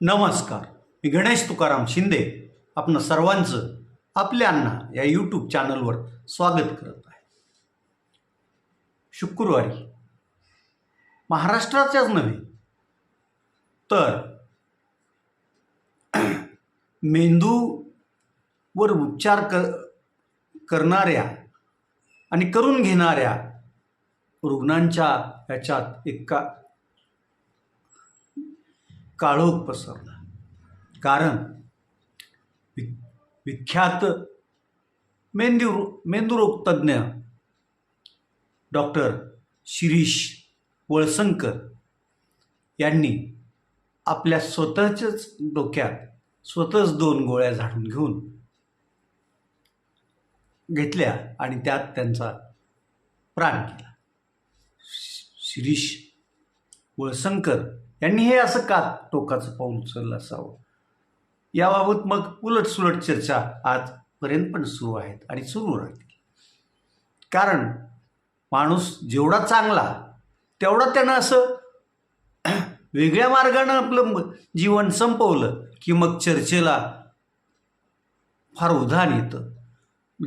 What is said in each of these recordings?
नमस्कार. मी गणेश तुकाराम शिंदे आपण सर्वांचं आपल्या अण्णा या यूट्यूब चॅनलवर स्वागत करत आहे. शुक्रवारी. महाराष्ट्राच्याच नव्हे तर मेंदूवर उपचार कर करणाऱ्या आणि करून घेणाऱ्या रुग्णांच्या ह्याच्यात एका काळोख पसरला. कारण वि विख्यात मेंदू मेंदुरोग तज्ज्ञ डॉक्टर शिरीष वळसंकर यांनी आपल्या स्वतःच्याच डोक्यात स्वतःच दोन गोळ्या झाडून घेऊन घेतल्या आणि त्यात त्यांचा प्राण केला. शि- शिरीष वळसंकर यांनी हे असं का टोकाचं पाऊल उचललं असावं? याबाबत मग उलटसुलट चर्चा आजपर्यंत पण सुरू आहेत आणि सुरू राहतील. कारण माणूस जेवढा चांगला तेवढा त्यानं असं वेगळ्या मार्गानं आपलं जीवन संपवलं की मग चर्चेला फार उधाण येतं.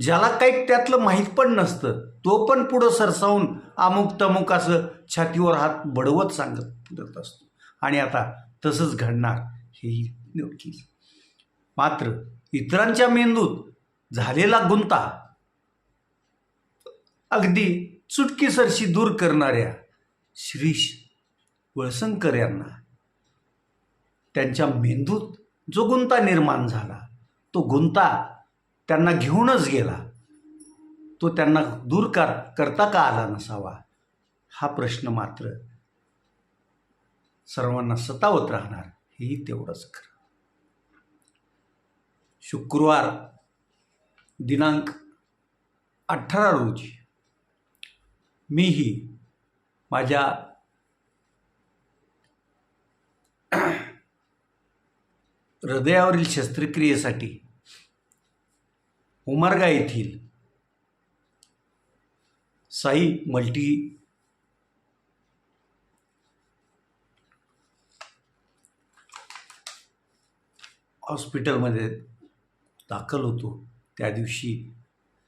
ज्याला काही त्यातलं माहीत पण नसतं तो पण पुढं सरसावून अमुक तमुक असं छातीवर हात बडवत सांगत फिरत असतो. आणि आता तसंच घडणार हेही नक्कीच मात्र इतरांच्या मेंदूत झालेला गुंता अगदी चुटकीसरशी दूर करणाऱ्या श्रीश वळसंकर यांना त्यांच्या मेंदूत जो गुंता निर्माण झाला तो गुंता त्यांना घेऊनच गेला. तो त्यांना दूर कर करता का आला नसावा? हा प्रश्न मात्र सर्वांना सतावत राहणार हेही तेवढंच खरं. शुक्रवार दिनांक अठरा रोजी मीही माझ्या हृदयावरील शस्त्रक्रियेसाठी उमरगा येथील साई मल्टी हॉस्पिटलमध्ये दाखल होतो. त्या दिवशी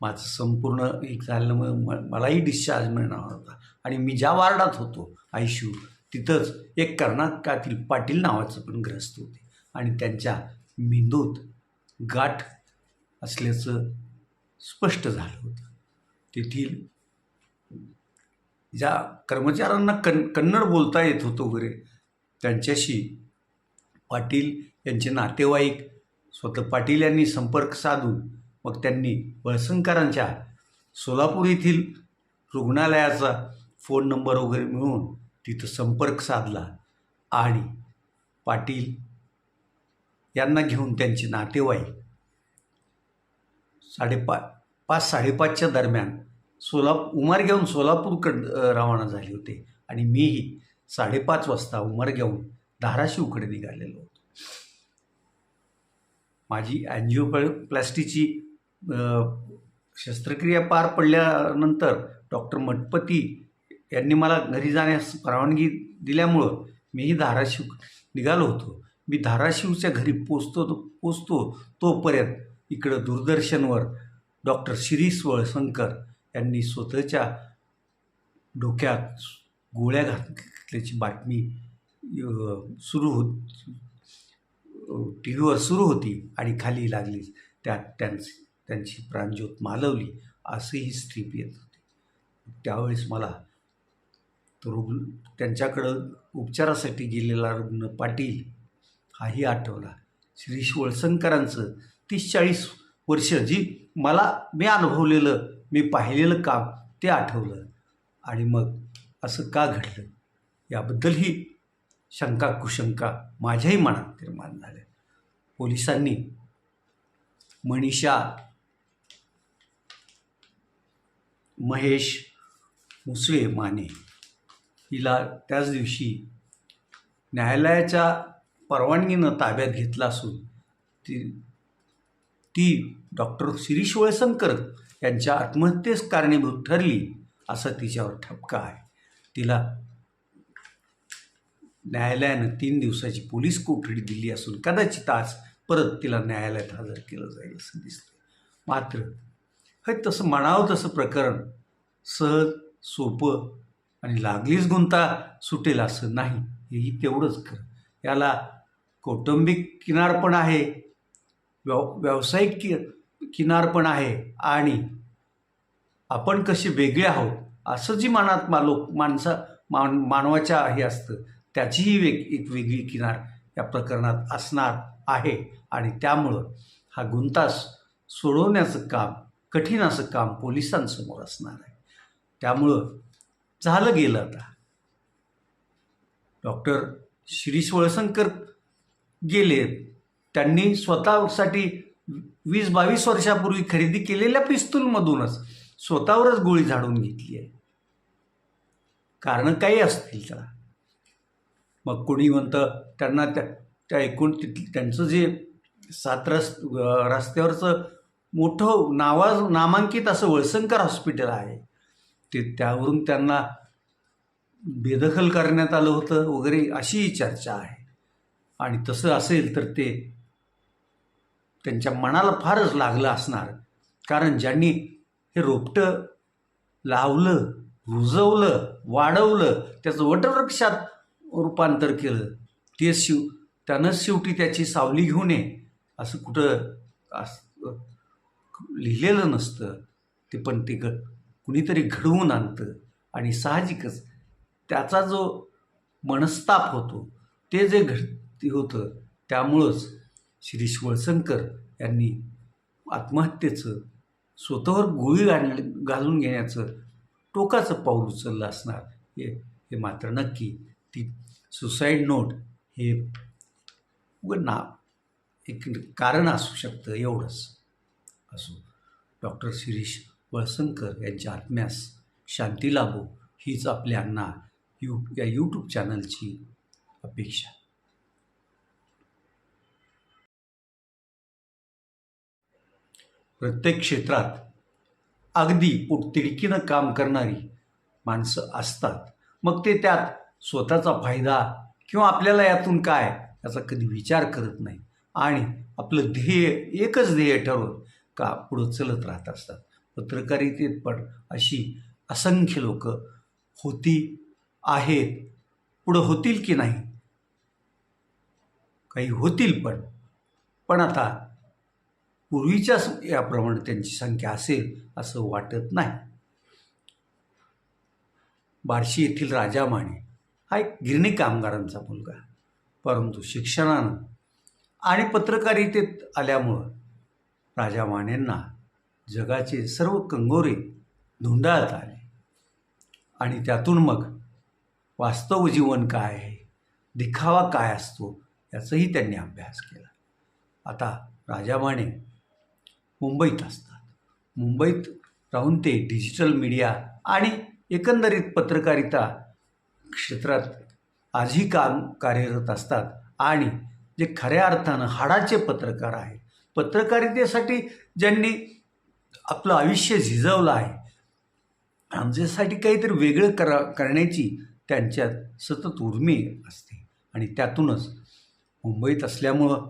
माझं संपूर्ण एक झाल्यामुळे म मलाही डिस्चार्ज मिळणार होता. आणि मी ज्या वार्डात होतो आयशू तिथंच एक कर्नाटकातील पाटील नावाचं पण ग्रस्त होते. आणि त्यांच्या मेंदूत गाठ असल्याचं स्पष्ट झालं होतं. तेथील ज्या कर्मचाऱ्यांना कन कन्नड बोलता येत होतं वगैरे त्यांच्याशी पाटील यांचे नातेवाईक स्वतः पाटील यांनी संपर्क साधून मग त्यांनी वळसंकरांच्या सोलापूर येथील रुग्णालयाचा फोन नंबर वगैरे मिळवून तिथं संपर्क साधला आणि पाटील यांना घेऊन त्यांचे नातेवाईक साडेपा पाच साडेपाचच्या दरम्यान सोला घेऊन सोलापूरकडं रवाना झाले होते आणि मीही साडेपाच वाजता उमरग्याहून धाराशिवकडे निघालेलो होतो. माझी अँजिओ प्लास्टीची शस्त्रक्रिया पार पडल्यानंतर डॉक्टर मठपती यांनी मला घरी जाण्यास परवानगी दिल्यामुळं मीही धाराशिव निघालो होतो. मी धाराशिवच्या घरी पोचतो तो पोचतो तोपर्यंत इकडं दूरदर्शनवर डॉक्टर शिरीष वळसंकर यांनी स्वतःच्या डोक्यात गोळ्या घातल्याची बातमी सुरू होत टी व्हीवर सुरू होती आणि खाली लागली. त्यात त्यांची त्यांची प्राणज्योत मालवली असंही स्ट्रीप येत होती. त्यावेळेस मला तो रुग्ण त्यांच्याकडं उपचारासाठी गेलेला रुग्ण पाटील हाही आठवला. श्री वळसंकरांचं तीस चाळीस वर्ष जी मला मी अनुभवलेलं मी पाहिलेलं काम ते आठवलं. आणि मग असं का घडलं? याबद्दलही शंका कुशंका माझ्याही मनात निर्माण झाल्या. पोलिसांनी. मनीषा महेश मुसवे माने हिला त्याच दिवशी न्यायालयाच्या परवानगीनं ताब्यात घेतला असून ती ती डॉक्टर शिरीष वळसंकर यांच्या आत्महत्येस कारणीभूत ठरली असा तिच्यावर ठपका आहे. तिला न्यायालयानं तीन दिवसाची पोलीस कोठडी दिली असून कदाचित आज परत तिला न्यायालयात हजर केलं जाईल असं दिसतं मात्र हे तसं म्हणावं तसं प्रकरण सहज सोपं आणि लागलीच गुंता सुटेल असं नाही हेही तेवढंच खरं. याला कौटुंबिक किनार पण आहे व्यव व्यावसायिक कि किनार पण आहे आणि आपण कसे वेगळे आहोत असं जी मनात मा लोक माणसा मान मानवाच्या हे असतं त्याचीही वेग एक वेगळी किनार या प्रकरणात असणार. आहे. आणि त्यामुळं हा गुंतास सोडवण्याचं काम कठीण असं काम पोलिसांसमोर असणार आहे. त्यामुळं झालं गेलं आता. डॉक्टर शिरीष वळसंकर गेले. त्यांनी स्वतःसाठी वीस बावीस वर्षापूर्वी खरेदी केलेल्या पिस्तूलमधूनच स्वतःवरच गोळी झाडून घेतली आहे. कारणं काही असतील त्याला. मग कोणी म्हणतं त्यांना त्या त्या एकूण तिथ त्यांचं जे सात रस रस्त्यावरचं मोठं नावा नामांकित असं वळसंकर हॉस्पिटल आहे ते त्यावरून त्यांना बेदखल करण्यात आलं होतं वगैरे अशीही चर्चा आहे. आणि तसं असेल तर ते त्यांच्या मनाला फारच लागलं असणार कारण ज्यांनी हे रोपटं लावलं रुजवलं वाढवलं त्याचं वटवृक्षात रूपांतर केलं ते शिव त्यानंच शेवटी त्याची सावली घेऊन ये असं कुठं अस लिहिलेलं नसतं. ते पण ते ग कुणीतरी घडवून आणतं आणि साहजिकच त्याचा जो मनस्ताप होतो ते जे घड ते होतं त्यामुळंच श्री वळसंकर यांनी आत्महत्येचं स्वतःवर गोळी घाल घालून घेण्याचं टोकाचं पाऊल उचललं असणार हे हे मात्र नक्की. ती सुसाईड नोट हे उगं ना एक कारण असू शकतं एवढंच. असो. डॉक्टर शिरीष वळसंकर यांच्या आत्म्यास शांती लाभो हीच आपल्यांना यू या यूट्यूब चॅनलची अपेक्षा. प्रत्येक क्षेत्रात अगदी पोटतिडकीनं काम करणारी माणसं असतात. मग ते त्यात स्वतःचा फायदा किंवा आपल्याला यातून काय याचा कधी विचार करत नाही. आणि आपलं ध्येय एकच ध्येय ठरवत का पुढं चलत राहत असतात. पत्रकारितेत पण अशी असंख्य लोक होती आहेत. पुढं होतील की नाही? काही होतील पण. पण आता पूर्वीच्याच याप्रमाणे त्यांची संख्या असेल असं वाटत नाही. बार्शी येथील राजा माने हा एक गिरणी कामगारांचा मुलगा. परंतु शिक्षणानं आणि पत्रकारितेत आल्यामुळं राजा मानेंना जगाचे सर्व कंगोरे धुंडाळत आले. आणि त्यातून मग वास्तव जीवन काय आहे? दिखावा काय असतो? याचाही त्यांनी अभ्यास केला. आता राजा माने मुंबईत असतात. मुंबईत राहून ते डिजिटल मीडिया आणि एकंदरीत पत्रकारिता क्षेत्रात आजही काम कार्यरत असतात. आणि जे खऱ्या अर्थानं हाडाचे पत्रकार आहेत पत्रकारितेसाठी ज्यांनी आपलं आयुष्य झिजवलं आहे आमच्यासाठी काहीतरी वेगळं करा करण्याची त्यांच्यात सतत उर्मी असते. आणि त्यातूनच मुंबईत असल्यामुळं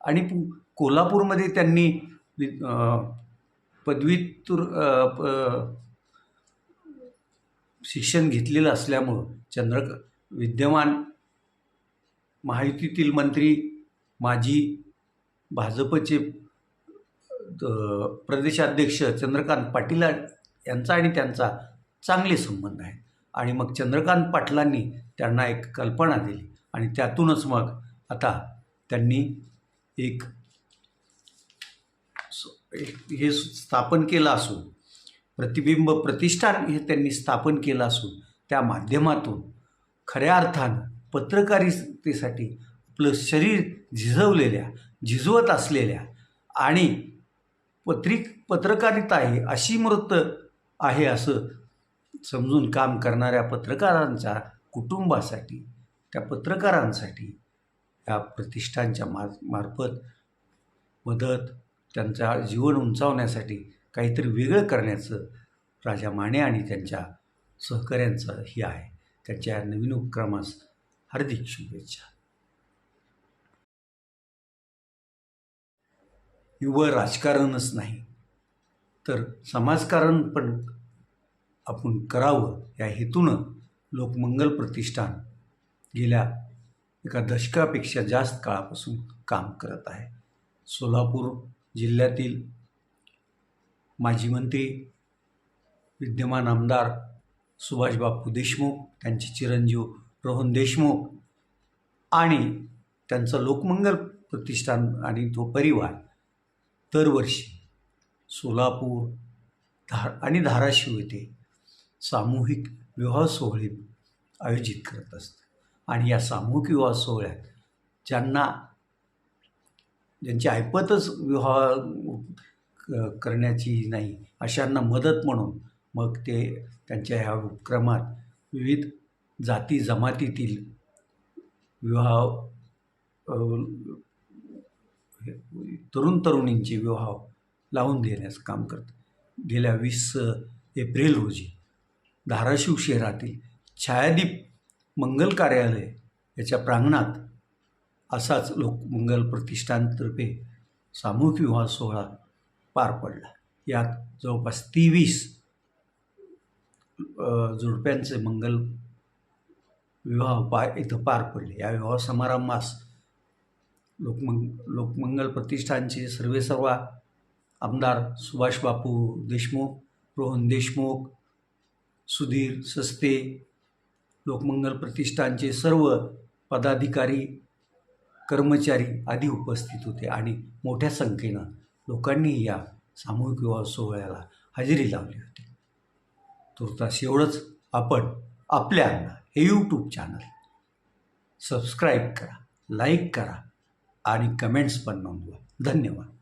आणि पु कोल्हापूरमध्ये त्यांनी वि प शिक्षण घेतलेलं असल्यामुळं चंद्रक विद्यमान महायुतीतील मंत्री माजी भाजपचे प्रदेशाध्यक्ष चंद्रकांत पाटील यांचा आणि त्यांचा चांगले संबंध आहेत. आणि मग चंद्रकांत पाटलांनी त्यांना एक कल्पना दिली आणि त्यातूनच मग आता त्यांनी एक हे स्थापन केलं असून प्रतिबिंब प्रतिष्ठान हे त्यांनी स्थापन केलं असून त्या माध्यमातून खऱ्या अर्थानं पत्रकारितेसाठी आपलं शरीर झिजवलेल्या झिजवत असलेल्या आणि पत्रिक पत्रकारिता आहे अशी मृत आहे असं समजून काम करणाऱ्या पत्रकारांच्या कुटुंबासाठी त्या पत्रकारांसाठी या प्रतिष्ठानच्या मार मार्फत मदत त्यांचा जीवन उंचावण्यासाठी काहीतरी वेगळं करण्याचं राजा माने आणि त्यांच्या सहकाऱ्यांचं हे आहे. त्याच्या नवीन उपक्रमास हार्दिक शुभेच्छा. निव्वळ राजकारणच नाही तर समाजकारण पण आपण करावं या हेतूनं लोकमंगल प्रतिष्ठान गेल्या एका दशकापेक्षा जास्त काळापासून काम करत आहे. सोलापूर जिल्ह्यातील माजी मंत्री विद्यमान आमदार सुभाषबापू देशमुख त्यांचे चिरंजीव रोहन देशमुख आणि त्यांचं लोकमंगल प्रतिष्ठान आणि तो परिवार दरवर्षी सोलापूर धार आणि धाराशिव येथे सामूहिक विवाह सोहळे आयोजित करत असतात. आणि या सामूहिक विवाह सोहळ्यात ज्यांना ज्यांची ऐपतच विवाह क- करण्याची नाही अशांना मदत म्हणून मग ते त्यांच्या ह्या उपक्रमात विविध जाती जमातीतील विवाह तरुण तरुणींचे विवाह लावून देण्याचं काम करतात. गेल्या वीस एप्रिल रोजी धाराशिव शहरातील छायादीप मंगल कार्यालय याच्या प्रांगणात असाच लोकमंगल प्रतिष्ठानतर्फे सामूहिक विवाह सोहळा पार पडला. यात जवळपास तेवीस जोडप्यांचे मंगल विवाह पा इथं पार पडले. या विवाह समारंभास लोकमंग लोकमंगल प्रतिष्ठानचे सर्वेसर्वा आमदार सुभाष बापू देशमुख रोहन देशमुख सुधीर सस्ते लोकमंगल प्रतिष्ठानचे सर्व पदाधिकारी कर्मचारी आदी उपस्थित होते आणि मोठ्या संख्येनं लोकांनी या सामूहिक विवाह सोहळ्याला हजेरी लावली होती. तुर्तास एवढंच. आपण आपल्या हे यूट्यूब चॅनल सबस्क्राईब करा लाईक करा आणि कमेंट्स पण नोंदवा. धन्यवाद.